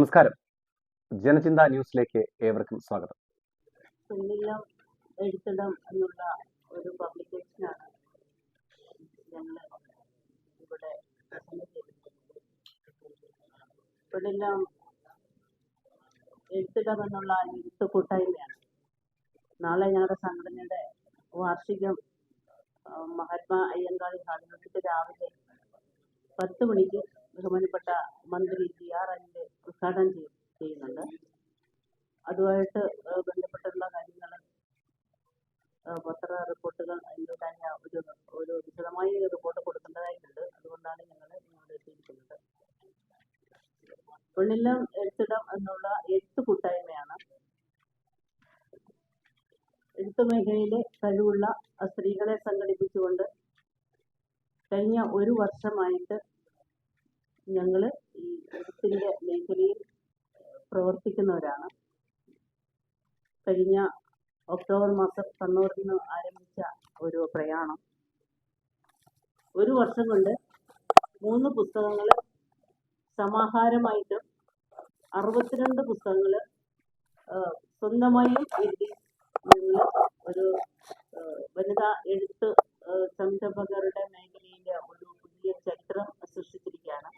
നമസ്കാരം. ജനചിന്ത ന്യൂസിലേക്ക് ഏവർക്കും സ്വാഗതം. എന്നുള്ള ഒരു ഇവിടെ എഴുത്തിടം എന്നുള്ള എഴുത്ത് കൂട്ടായ്മയാണ്. നാളെ ഞങ്ങളുടെ സംഘടനയുടെ വാർഷികം മഹാത്മാ അയ്യങ്കാളി ഹാളിലോട്ട് രാവിലെ പത്ത് മണിക്ക് ബഹുമാനപ്പെട്ട മന്ത്രി ജി ആർ അനിൽ ഉദ്ഘാടനം ചെയ്യുന്നുണ്ട്. അതുമായിട്ട് ബന്ധപ്പെട്ടുള്ള കാര്യങ്ങൾ പത്ര റിപ്പോർട്ടുകൾ അതിന്റെതായ ഒരു ഒരു വിശദമായ റിപ്പോർട്ട് കൊടുക്കേണ്ടതായിട്ടുണ്ട്. അതുകൊണ്ടാണ് ഞങ്ങൾ ഇങ്ങോട്ട് എത്തിയിരിക്കുന്നത്. പെണ്ണില്ലം എഴുത്തിടം എന്നുള്ള എഴുത്ത് കൂട്ടായ്മയാണ് എഴുത്ത് മേഖലയിലെ കഴിവുള്ള സ്ത്രീകളെ സംഘടിപ്പിച്ചുകൊണ്ട് കഴിഞ്ഞ ഒരു വർഷമായിട്ട് ഞങ്ങൾ ഈ എഴുത്തിന്റെ മേഖലയിൽ പ്രവർത്തിക്കുന്നവരാണ്. കഴിഞ്ഞ ഒക്ടോബർ മാസം കണ്ണൂരിൽ നിന്ന് ആരംഭിച്ച ഒരു പ്രയാണം. ഒരു വർഷം കൊണ്ട് മൂന്ന് പുസ്തകങ്ങൾ സമാഹാരമായിട്ടും അറുപത്തിരണ്ട് പുസ്തകങ്ങൾ സ്വന്തമായും എഴുതി ഞങ്ങൾ ഒരു വനിതാ എഴുത്ത് സംരംഭകരുടെ മേഖലയിലെ ഒരു പുതിയ ചരിത്രം സൃഷ്ടിച്ചിരിക്കുകയാണ്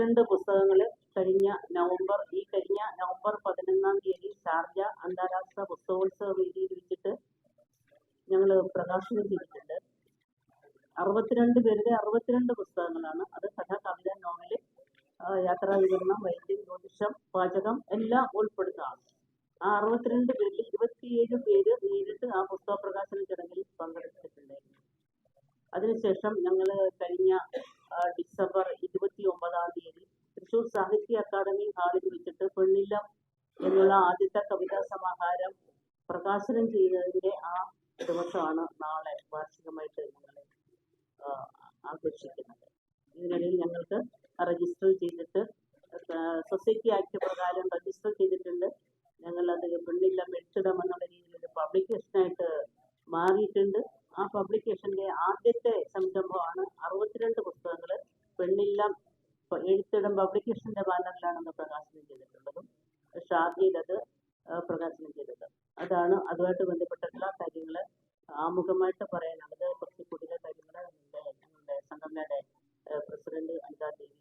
അറുപത്തിരണ്ട് പുസ്തകങ്ങൾ കഴിഞ്ഞ നവംബർ ഈ കഴിഞ്ഞ നവംബർ പതിനൊന്നാം തീയതി ഷാർജ അന്താരാഷ്ട്ര പുസ്തകോത്സവ വേദിയിൽ വെച്ചിട്ട് ഞങ്ങൾ പ്രകാശനം ചെയ്തിട്ടുണ്ട്. അറുപത്തിരണ്ട് പേരുടെ അറുപത്തിരണ്ട് പുസ്തകങ്ങളാണ്. അത് കഥ കവിത നോവൽ യാത്രാ വിവരണം വൈദ്യം ജ്യോതിഷം പാചകം എല്ലാം ഉൾപ്പെടുന്നതാണ്. ആ അറുപത്തിരണ്ട് പേരിൽ ഇരുപത്തിയേഴ് പേര് നേരിട്ട് ആ പുസ്തക പ്രകാശന ചടങ്ങിൽ പങ്കെടുത്തിട്ടുണ്ടായിരുന്നു. അതിനുശേഷം ഞങ്ങൾ കഴിഞ്ഞ ഡിസംബർ ഇരുപത്തി ഒമ്പതാം തീയതി തൃശൂർ സാഹിത്യ അക്കാദമി ഹാളിൽ വെച്ചിട്ട് പെണ്ണില്ലം എന്നുള്ള ആദ്യത്തെ കവിതാ സമാഹാരം പ്രകാശനം ചെയ്തതിന്റെ ആ ദിവസമാണ് നാളെ വാർഷികമായിട്ട് ഞങ്ങൾ ആഘോഷിക്കുന്നത്. ഇതിനിടയിൽ ഞങ്ങൾക്ക് രജിസ്റ്റർ ചെയ്തിട്ട് സൊസൈറ്റി ആക്ട് പ്രകാരം രജിസ്റ്റർ ചെയ്തിട്ടുണ്ട്. ഞങ്ങൾ അത് പെണ്ണില്ലം എഴുത്തിടം എന്നുള്ള രീതിയിൽ ഒരു പബ്ലിക്കേഷനായിട്ട് മാറിയിട്ടുണ്ട്. ആ പബ്ലിക്കേഷന്റെ ആദ്യത്തെ സംരംഭമാണ് അറുപത്തിരണ്ട് പുസ്തകങ്ങൾ പെണ്ണില്ലം എഴുത്തിടം പബ്ലിക്കേഷന്റെ ബാനറിലാണ് അത് പ്രകാശനം ചെയ്തിട്ടുള്ളതും ഷാദിയിൽ അത് പ്രകാശനം ചെയ്തത്. അതാണ് അതുമായിട്ട് ബന്ധപ്പെട്ടിട്ടുള്ള കാര്യങ്ങൾ ആമുഖമായിട്ട് പറയാനുള്ളത്. കുറച്ച് കൂടുതൽ കാര്യങ്ങൾ നമ്മുടെ ഞങ്ങളുടെ സംഘടനയുടെ പ്രസിഡന്റ് അനിതാ ദേവി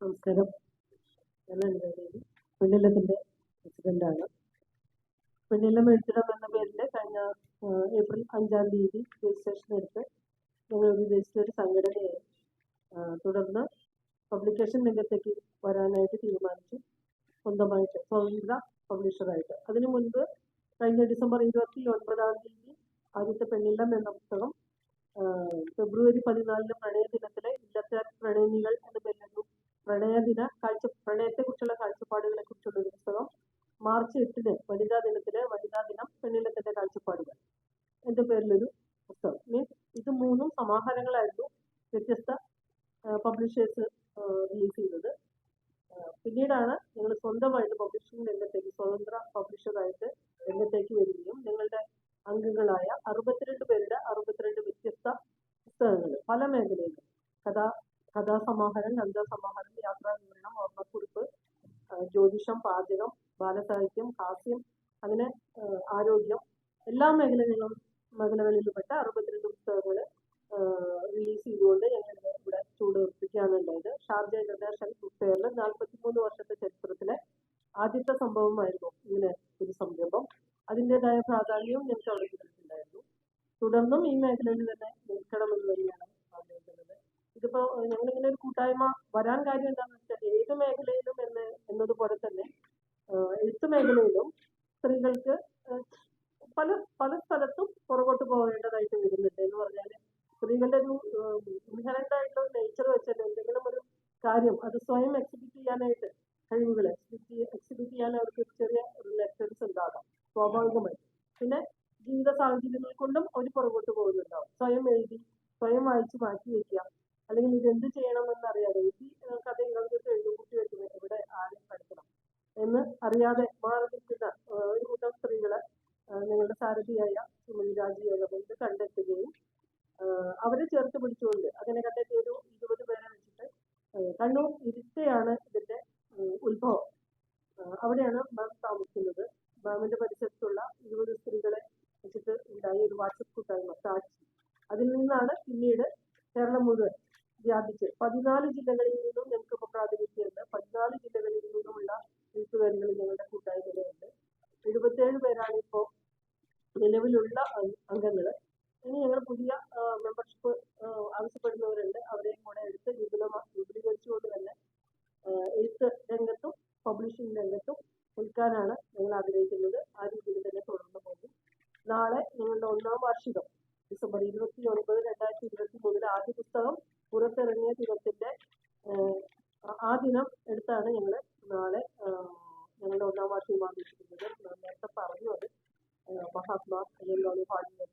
നമസ്കാരം. ഞാൻ പ്രസിഡന്റാണ്. പെണ്ണില്ലം എഴുത്തിടം എന്ന പേരിൽ കഴിഞ്ഞ ഏപ്രിൽ അഞ്ചാം തീയതി രജിസ്ട്രേഷൻ എടുത്ത് ഞങ്ങൾ വിദേശത്തെ ഒരു സംഘടനയായി തുടർന്ന് പബ്ലിക്കേഷൻ രംഗത്തേക്ക് വരാനായിട്ട് തീരുമാനിച്ചു. സ്വന്തമായിട്ട് സ്വതന്ത്ര പബ്ലിഷറായിട്ട് അതിനു മുൻപ് കഴിഞ്ഞ ഡിസംബർ ഇരുപത്തി ഒൻപതാം തീയതി ആദ്യത്തെ പെണ്ണില്ലം എന്ന പുസ്തകം ഫെബ്രുവരി പതിനാലിന് പ്രണയ ദിനത്തിലെ ഇന്നത്തെ പ്രണയനികൾ എന്ന പേരിലൊരു പ്രണയദിന കാഴ്ച പ്രണയത്തെക്കുറിച്ചുള്ള കാഴ്ചപ്പാടുകളെ കുറിച്ചുള്ള ഒരു പുസ്തകം മാർച്ച് എട്ടിന് വനിതാ ദിനത്തിലെ വനിതാ ദിനം പെണ്ണിലത്തിന്റെ കാഴ്ചപ്പാടുകൾ എന്റെ പേരിലൊരു പുസ്തകം. മീൻസ് ഇത് മൂന്നും സമാഹാരങ്ങളായിരുന്നു. വ്യത്യസ്ത പബ്ലിഷേഴ്സ് റിലീസ് ചെയ്തത് പിന്നീടാണ് ഞങ്ങൾ സ്വന്തമായിട്ട് പബ്ലിഷിംഗ് രംഗത്തേക്ക് സ്വതന്ത്ര പബ്ലിഷറായിട്ട് രംഗത്തേക്ക് വരികയും ഞങ്ങളുടെ അംഗങ്ങളായ അറുപത്തിരണ്ട് പേരുടെ അറുപത്തിരണ്ട് വ്യത്യസ്ത പുസ്തകങ്ങൾ പല മേഖലയിലും. കഥാ കഥാസമാഹാരം കവിതാസമാഹാരം യാത്രാവിവരണം ഓർമ്മക്കുറിപ്പ് ജ്യോതിഷം പാചകം ബാലസാഹിത്യം ഹാസ്യം അങ്ങനെ ആരോഗ്യം എല്ലാ മേഖലകളിലും മേഖലകളിലുംപ്പെട്ട അറുപത്തിരണ്ട് പുസ്തകങ്ങൾ റിലീസ് ചെയ്തുകൊണ്ട് ഞങ്ങൾ ഇവിടെ ചൂടുറപ്പിക്കുകയാണ് ഉണ്ടായത് ഷാർജ ഇന്റർനാഷണൽ ബുക്ക് ഫെയറിൽ നാൽപ്പത്തിമൂന്ന് വർഷത്തെ ചരിത്രത്തിലെ ആദ്യത്തെ സംഭവമായിരുന്നു ഇങ്ങനെ ഒരു സംരംഭം. അതിന്റെതായ പ്രാധാന്യവും ഞങ്ങൾക്ക് അവിടെ കിട്ടിയിട്ടുണ്ടായിരുന്നു. തുടർന്നും ഈ മേഖലയിൽ തന്നെ നിൽക്കണമെന്ന് തന്നെയാണ് ആഗ്രഹിക്കുന്നത്. ഇതിപ്പോ ഞങ്ങളിങ്ങനെ ഒരു കൂട്ടായ്മ വരാൻ കാര്യം എന്താണെന്ന് വെച്ചാൽ ഏത് മേഖലയിലും എന്ന് എന്നതുപോലെ തന്നെ എഴുത്ത് മേഖലയിലും സ്ത്രീകൾക്ക് പല പല സ്ഥലത്തും പുറകോട്ട് പോകേണ്ടതായിട്ട് വരുന്നുണ്ട് എന്ന് പറഞ്ഞാൽ സ്ത്രീകളുടെ ഒരു ഇൻഹറന്റ് ആയിട്ടുള്ള നേച്ചർ വെച്ചാൽ എന്തെങ്കിലും ഒരു കാര്യം അത് സ്വയം എക്സിബിറ്റ് ചെയ്യാനായിട്ട് കഴിവുകൾ എക്സിബിറ്റ് എക്സിബിറ്റ് ചെയ്യാൻ അവർക്ക് ചെറിയ റിലക്റ്റൻസ് ഉണ്ടാകാം സ്വാഭാവികമായി. പിന്നെ ജീവിത സാഹചര്യങ്ങൾ കൊണ്ടും അവർ പുറകോട്ട് പോകുന്നുണ്ടാവും. സ്വയം എഴുതി സ്വയം വായിച്ച് മാറ്റി വയ്ക്കുക അല്ലെങ്കിൽ ഇത് എന്ത് ചെയ്യണമെന്ന് അറിയാതെ എഴുതി കഥ കഥയും കവിതയൊക്കെ എഴുതി കൂട്ടി വെക്കുന്നത് ഇവിടെ ആരും പഠിക്കണം എന്ന് അറിയാതെ മാറി നിൽക്കുന്ന ഒരു കൂട്ടം സ്ത്രീകളെ നിങ്ങളുടെ സാരഥിയായ സുമതി രാജി യോഗം കണ്ടെത്തുകയും അവരെ ചേർത്ത് പിടിച്ചുകൊണ്ട് അങ്ങനെ കണ്ടെത്തി ഒരു ഇരുപത് പേരെ വെച്ചിട്ട് കണ്ണൂർ ഇരുട്ടയാണ് ഇതിന്റെ ഉത്ഭവം. അവിടെയാണ് മാം താമസിക്കുന്നത്. മാമിന്റെ പരിസരത്തുള്ള ഇരുപത് സ്ത്രീകളെ വെച്ചിട്ട് ഉണ്ടായ ഒരു വാട്സപ്പ് കൂട്ടായ്മ സാക്ഷി. അതിൽ നിന്നാണ് പിന്നീട് കേരളം മുഴുവൻ വ്യാപിച്ച് പതിനാല് ജില്ലകളിൽ നിന്നും ഞങ്ങൾക്ക് ഇപ്പോൾ പ്രാതിനിധ്യമുണ്ട്. പതിനാല് ജില്ലകളിൽ നിന്നുമുള്ള എഴുത്തുകാരികൾ ഞങ്ങളുടെ കൂട്ടായ്മയിലുണ്ട്. എഴുപത്തേഴ് പേരാണ് ഇപ്പോൾ നിലവിലുള്ള അംഗങ്ങൾ. ഇനി ഞങ്ങൾ പുതിയ മെമ്പർഷിപ്പ് ആവശ്യപ്പെടുന്നവരുണ്ട്. അവരെയും കൂടെ എടുത്ത് വിപുലമാ വിപുലീകരിച്ചുകൊണ്ട് തന്നെ എഴുത്ത് രംഗത്തും പബ്ലിഷിംഗ് രംഗത്തും നിൽക്കാനാണ് ഞങ്ങൾ ആഗ്രഹിക്കുന്നത്. ആ രീതിയിൽ തന്നെ തുടർന്ന് പോകും. നാളെ ഞങ്ങളുടെ ഒന്നാം വാർഷികം ഡിസംബർ ഇരുപത്തി ഒൻപത് രണ്ടായിരത്തി ഇരുപത്തി മൂന്നിൽ ആദ്യ പുസ്തകം പുറത്തിറങ്ങിയ ദിനത്തിന്റെ ആ- ദിനം എടുത്താണ് ഞങ്ങൾ നാളെ ഞങ്ങളുടെ ഒന്നാം വാർഷികം ആഘോഷിക്കുന്നത്. നേരത്തെ പറഞ്ഞു അത് മഹാത്മാ ഹാളിൽ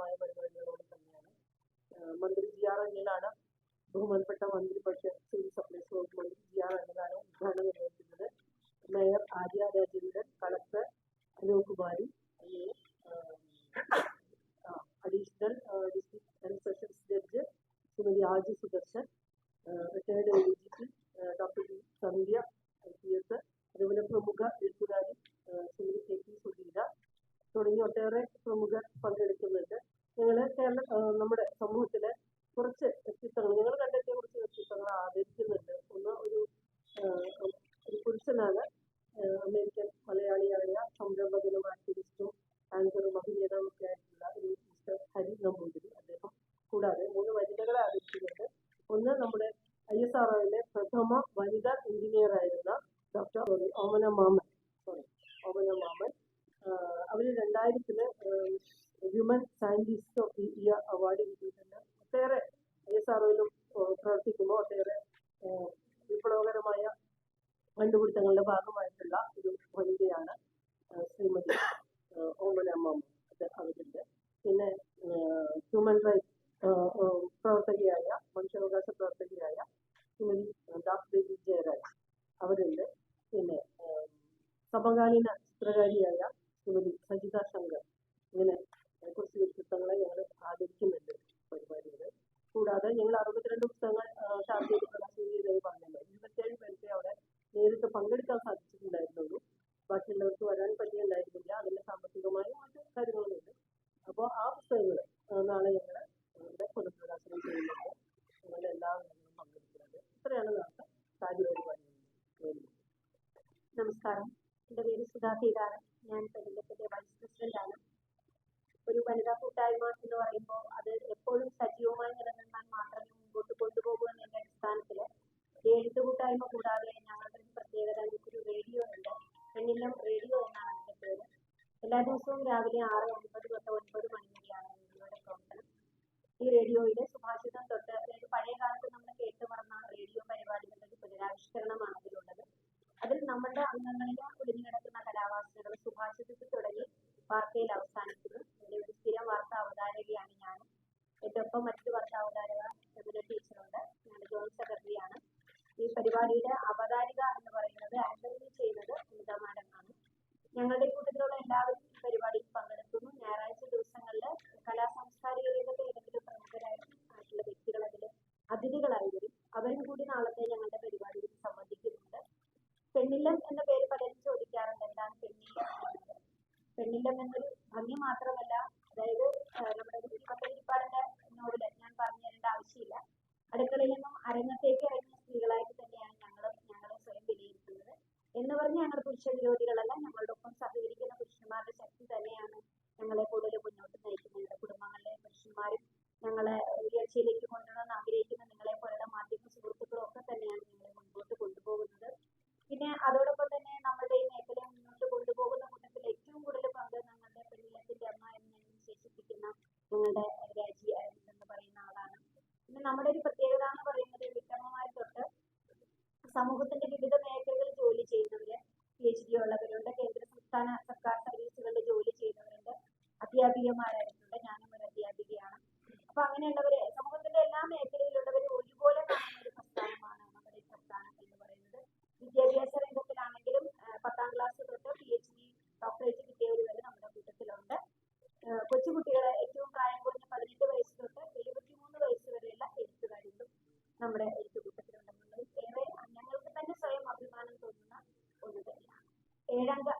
വിപുലമായ പരിപാടികളോട് തന്നെയാണ്. മന്ത്രി ജി ആർ അനിലാണ് ബഹുമാനപ്പെട്ട മന്ത്രി പക്ഷേ സിവിൽ സപ്ലൈസ് വകുപ്പ് മന്ത്രി ജി ആർ അനിലാണ് ഉദ്ഘാടനം നിർവഹിക്കുന്നത്. Mayor Arya Rajendran collector Anoop Kumari additional district sessions judge Shrimati Aji Sudarshan retired A D G P doctor Sandhya I P S അതുപോലെ പ്രമുഖ എഴുത്തുകാരി ആ, ശ്രീമതി കെ പി സുധീര തുടങ്ങി ഒട്ടേറെ പ്രമുഖർ പങ്കെടുക്കുന്നുണ്ട് ഞങ്ങൾ കേരള ആ, നമ്മുടെ സമൂഹത്തിലെ കുറച്ച് വ്യക്തിത്വങ്ങൾ ഞങ്ങൾ കണ്ടെത്തിയ കുറച്ച് വ്യക്തിത്വങ്ങൾ ആദരിക്കുന്നുണ്ട് ഒന്ന് ഒരു ആ, ആ, അമേരിക്കൻ മലയാളിയായ സംരംഭകനും ആക്ടിവിസ്റ്റും ആങ്കറും അഭിനേതാവും ഒക്കെ ആയിട്ടുള്ള ഒരു മിസ്റ്റർ ഹരി നമ്പൂതിരി അദ്ദേഹം കൂടാതെ മൂന്ന് വനിതകളെ ആദരിക്കുന്നുണ്ട് ഒന്ന് നമ്മുടെ ഐ എസ് ആർ ഒയിലെ പ്രഥമ വനിതാ എഞ്ചിനീയർ ആയിരുന്ന ഡോക്ടർ ഓമന മാമൻ. സോറി ഓമന മാമൻ. അവർ രണ്ടായിരത്തിൽ human scientist of India award കിട്ടിയിട്ടുണ്ട് ഒട്ടേറെ ഐ എസ് ആർ പ്രവർത്തിക്കുമ്പോൾ ഒട്ടേറെ ആ, വിപ്ലവകരമായ കണ്ടുപിടുത്തങ്ങളുടെ ഭാഗമായിട്ടുള്ള ഒരു വനിതയാണ് ശ്രീമതി ഓമനമ്മ അത് പിന്നെ ഹ്യൂമൻ റൈറ്റ്സ് പ്രവർത്തകയായ മനുഷ്യാവകാശ പ്രവർത്തകയായ ശ്രീമതി ദാസ് ദേവി ജയരാജ് അവരുണ്ട്. പിന്നെ സമകാലീന ചിത്രകാരിയായ ശ്രീമതി സജിത ശങ്കർ ഇങ്ങനെ ആ, കുറച്ച് വ്യക്തിത്വങ്ങളെ ഞങ്ങൾ ആദരിക്കുന്നുണ്ട് പരിപാടിയിൽ കൂടാതെ ഞങ്ങൾ അറുപത്തിരണ്ട് പുസ്തകങ്ങൾ ചാർജ് ചെയ്ത് പ്രകാശനം ചെയ്തതായി പറഞ്ഞല്ലോ ഇരുപത്തേഴ് പേർക്ക് അവിടെ നേരിട്ട് പങ്കെടുക്കാൻ സാധിച്ചിട്ടുണ്ടായിരുന്നുള്ളൂ ബാക്കിയുള്ളവർക്ക് വരാൻ പറ്റിയുണ്ടായിരുന്നില്ല അതിന്റെ സാമ്പത്തികമായ മറ്റു കാര്യങ്ങളുമുണ്ട് അപ്പോൾ ആ പുസ്തകങ്ങൾ നാളെ ഞങ്ങൾ ഇവിടെ പുനഃപ്രകാശനം ചെയ്യുന്നുണ്ട് ഞങ്ങളുടെ എല്ലാ അംഗങ്ങളും പങ്കെടുക്കുന്നത് ഇത്രയാണ് നാളത്തെ കാര്യപരിപാടികൾ നമസ്കാരം എന്റെ പേര് സുധാ സീതാരൻ ഞാൻ പെരിന്തൽമണ്ണ വൈസ് പ്രസിഡന്റ് ആണ് ഒരു വനിതാ കൂട്ടായ്മ എന്ന് പറയുമ്പോൾ അത് എപ്പോഴും സജീവമായി നിലനിന്നാൽ മാത്രമേ മുമ്പോട്ട് കൊണ്ടുപോകൂ എന്നതിന്റെ അടിസ്ഥാനത്തിൽ എഴുത്ത് കൂട്ടായ്മ കൂടാതെ ഞങ്ങളുടെ ഒരു പ്രത്യേകത നമുക്കൊരു റേഡിയോ ഉണ്ട് പെണ്ണില്ലം റേഡിയോ എന്നാണ് അതിന്റെ പേര് എല്ലാ ദിവസവും രാവിലെ ആറ് ഒൻപത് തൊട്ട് ഒൻപത് മണി വരെയാണ് റേഡിയോയുടെ പ്രവർത്തനം ഈ റേഡിയോയിലെ സുഭാഷിതം തൊട്ട് അതായത് പഴയ കാലത്ത് നമ്മൾ കേട്ട് മറന്ന റേഡിയോ പരിപാടികളുടെ പുനരാവിഷ്കരണമാണ് അതിലുള്ളത്. അതിൽ നമ്മുടെ അംഗങ്ങളിൽ ഒളിഞ്ഞു കിടക്കുന്ന കലാവാസനകൾ സുഭാഷിതത്തിൽ തുടങ്ങി വാർത്തയിൽ അവസാനിക്കുന്നു. എന്റെ ഒരു സ്ഥിരം വാർത്താ അവതാരകയാണ് ഞാൻ എന്റെ ഒപ്പം മറ്റൊരു വാർത്താ അവതാരക രമന ടീച്ചറുണ്ട്. ഞാൻ ജോയിന്റ് സെക്രട്ടറിയാണ് ഈ പരിപാടിയുടെ അവതാരിക എന്ന് പറയുന്നത് ആങ്കറിംഗ് ചെയ്യുന്നത് അമിത മാഡം ആണ്. ഞങ്ങളുടെ കൂട്ടത്തിലുള്ള എല്ലാവരും ഈ പരിപാടിയിൽ പങ്കെടുക്കുന്നു ഞായറാഴ്ച ദിവസങ്ങളിൽ കലാ സാംസ്കാരിക രംഗത്തെ ഏതെങ്കിലും പ്രമുഖരായിട്ടുള്ള വ്യക്തികൾ അതിൽ അതിഥികളായി വരും അവരും കൂടി നാളത്തെ ഞങ്ങളുടെ പരിപാടിയിൽ സംബന്ധിക്കുന്നുണ്ട് പെണ്ണില്ലം എന്ന പേര് പലരും ചോദിക്കാറുണ്ട് എന്താണ് പെണ്ണില്ലം എന്നത് പെണ്ണില്ലം എന്നൊരു ഭംഗി മാത്രമല്ല അതായത് ആ, നമ്മുടെ ഒരു പത്തരിപ്പാടിന്റെ നോവിൽ ഞാൻ പറഞ്ഞു തരേണ്ട ആവശ്യമില്ല അടുക്കളയിൽ നിന്നും അരങ്ങത്തേക്ക് ഇറങ്ങിയ സ്ത്രീകളായിട്ട് തന്നെയാണ് ഞങ്ങളും ഞങ്ങളെ സ്വയം വിലയിരുത്തുന്നത്. എന്ന് പറഞ്ഞ് ഞങ്ങൾ പുരുഷ വിരോധികളല്ല ഒപ്പം സഹകരിക്കുന്ന പുരുഷന്മാരുടെ ശക്തി തന്നെയാണ് ഞങ്ങളെ കൂടുതൽ മുന്നോട്ട് നയിക്കുന്നത്. ഞങ്ങളുടെ കുടുംബങ്ങളിലെ പുരുഷന്മാരും ഞങ്ങളെ ഉയർച്ചയിലേക്ക് കൊണ്ടുവരാൻ ആഗ്രഹിക്കുന്ന നിങ്ങളെ പോലുള്ള മാധ്യമ സുഹൃത്തുക്കളും ഒക്കെ തന്നെയാണ് ഞങ്ങളെ മുന്നോട്ട് കൊണ്ടുപോകുന്നത്. പിന്നെ അതോടൊപ്പം ഡോക്ടർമാരായിട്ടുണ്ട് ഞാനും ഒരു അധ്യാപികയാണ്. അപ്പൊ അങ്ങനെയുള്ളവര് സമൂഹത്തിന്റെ എല്ലാ മേഖലയിലുള്ളവര് ഒരുപോലെ കാണുന്ന ഒരു സംസ്ഥാനമാണ് നമ്മുടെ ഈ എന്ന് പറയുന്നത്. വിദ്യാഭ്യാസ രംഗത്തിലാണെങ്കിലും പത്താം ക്ലാസ് തൊട്ട് പി എച്ച് ഡി ഡോക്ടറേറ്റ് കിട്ടിയവര് വരെ നമ്മുടെ കൂട്ടത്തിലുണ്ട്. കൊച്ചുകുട്ടികളെ ഏറ്റവും പ്രായം കുറഞ്ഞ പതിനെട്ട് വയസ്സ് തൊട്ട് എഴുപത്തിമൂന്ന് വയസ്സ് വരെയുള്ള എഴുത്തുകാരികളും നമ്മുടെ എഴുത്തു കൂട്ടത്തിലുണ്ടെന്നുള്ളത് ഏറെ ഞങ്ങൾക്ക് തന്നെ സ്വയം അഭിമാനം തോന്നുന്ന ഒരു ഏഴംഗ